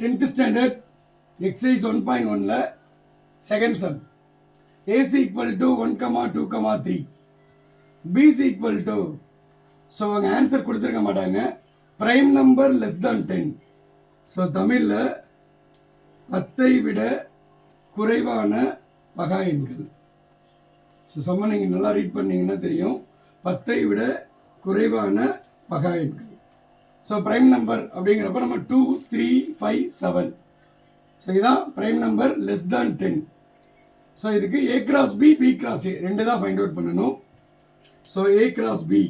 Tenth standard exercise one point ஒனில் second sum AC equal to one comma two comma three BC equal to so அவங்க answer கொடுத்துருக்க மாட்டாங்க. Prime number less than ten so தமிழில் பத்தை விட குறைவான பகா எண்கள். ஸோ சம்ம நீங்கள் நல்லா ரீட் பண்ணீங்கன்னா தெரியும். பத்தை விட குறைவான பகா எண்கள். ஸோ ப்ரைம் நம்பர் அப்படிங்கிறப்ப நம்ம two three five seven so இதுதான் prime number less than ten so இதுக்கு A cross B B cross A ரெண்டு தான் ஃபைண்ட் அவுட் பண்ணணும். So A cross B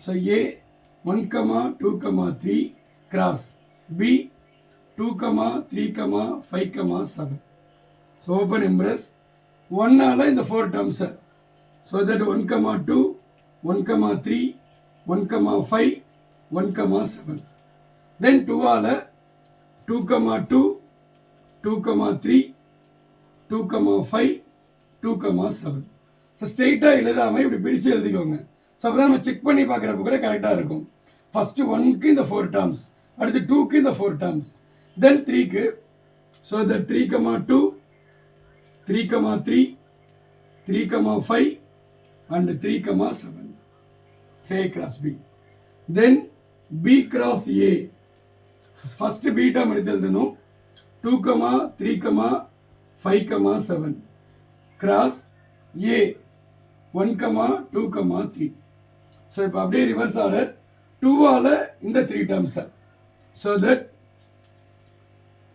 so A one comma two comma three cross B two comma three comma five comma seven so open impress ஒன்னால் இந்த four டேர்ம்ஸை so that one comma two one comma three one comma five one comma seven then டூவால் two comma two two comma three two comma five two comma seven so ஸ்ட்ரெயிட்டாக எழுதாமல் இப்படி பிரித்து எழுதிக்கோங்க. So அப்போ நம்ம check பண்ணி பார்க்குறப்ப கூட கரெக்டாக இருக்கும். ஃபஸ்ட்டு ஒன்க்கு இந்த ஃபோர் டேர்ம்ஸ் அடுத்து டூக்கு இந்த ஃபோர் டேர்ம்ஸ் தென் த்ரீக்கு ஸோ இந்த three comma two three comma three three comma five and three comma seven A cross B then B cross A first B term எடுத்து two comma three comma five comma seven cross A one comma two comma three so இப்போ அப்படியே reverse order டூவால் இந்த three டேர்ம்ஸை so that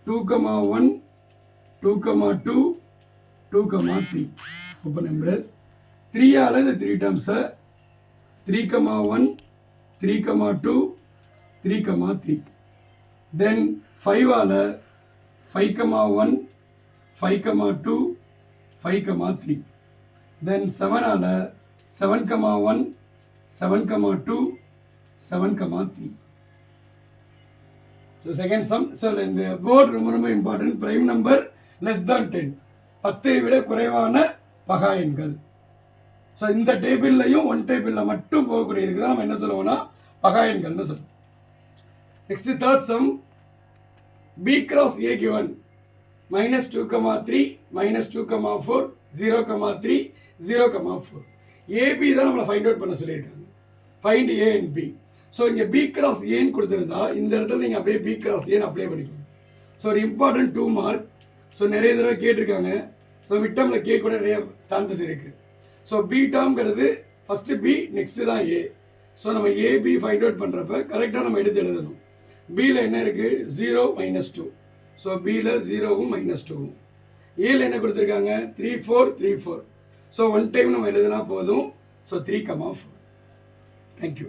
two comma one two comma two two comma three open embrace த்ரீயால் இந்த three டேர்ம்ஸை three comma one three comma two three. Comma three then ஃபைவால் five comma one five comma two five comma three then செவனால் seven comma one seven comma two seven comma three so second sum so இந்த word ரொம்ப ரொம்ப important prime number less than ten பத்தை விட குறைவான பகா எண்கள். So இந்த டேபிள்லையும் one டேபிளில் மட்டும் போகக்கூடியதுக்கு தான் நம்ம என்ன சொல்லுவோம்னா பகா எண்கள்னு சொல்லுவோம் next third sum B cross A given minus two comma three minus two comma four zero comma three zero comma four AB தான் நம்மளை ஃபைண்ட் அவுட் பண்ண சொல்லியிருக்காங்க. Find A and B so இங்கே பி கிராஸ் ஏன்னு கொடுத்துருந்தா இந்த இடத்துல நீங்கள் அப்படியே பி கிராஸ் ஏன்னு அப்ளை பண்ணிக்கோங்க. ஸோ ஒரு இம்பார்ட்டன்ட் டூ மார்க் ஸோ நிறைய தடவை கேட்டிருக்காங்க. ஸோ விட்டமில் கேட்க கூட நிறைய சான்சஸ் இருக்குது ஸோ பி டேர்ம்ங்கிறது ஃபஸ்ட்டு பி நெக்ஸ்ட்டு தான் ஏ ஸோ நம்ம ஏபி ஃபைண்ட் அவுட் பண்ணுறப்ப கரெக்டாக நம்ம எடுத்து எழுதணும். பியில் என்ன இருக்குது ஜீரோ மைனஸ் டூ ஸோ பியில் ஜீரோவும் மைனஸ் டூவும் ஏல என்ன கொடுத்துருக்காங்க? Three four three four so one time நம்ம எழுதுனா போதும். So three comma four thank you